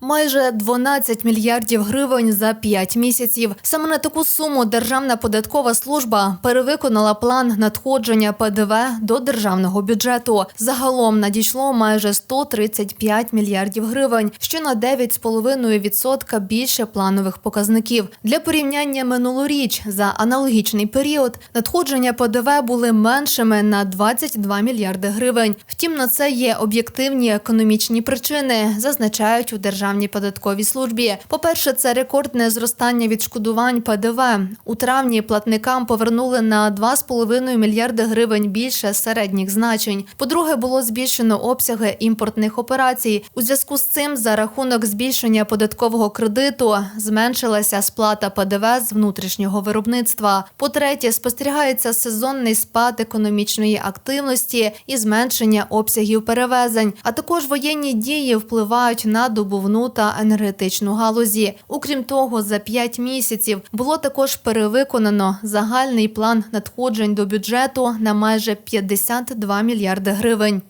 Майже 12 мільярдів гривень за 5 місяців. Саме на таку суму Державна податкова служба перевиконала план надходження ПДВ до державного бюджету. Загалом надійшло майже 135 мільярдів гривень, що на 9,5% більше планових показників. Для порівняння минулоріч за аналогічний період надходження ПДВ були меншими на 22 мільярди гривень. Втім, на це є об'єктивні економічні причини, зазначають у Державній податковій службі. По-перше, це рекордне зростання відшкодувань ПДВ. У травні платникам повернули на 2,5 мільярди гривень більше середніх значень. По-друге, було збільшено обсяги імпортних операцій. У зв'язку з цим за рахунок збільшення податкового кредиту зменшилася сплата ПДВ з внутрішнього виробництва. По-третє, спостерігається сезонний спад економічної активності і зменшення обсягів перевезень. А також воєнні дії впливають на добувну та енергетичну галузі. Окрім того, за 5 місяців було також перевиконано загальний план надходжень до бюджету на майже 52 мільярди гривень.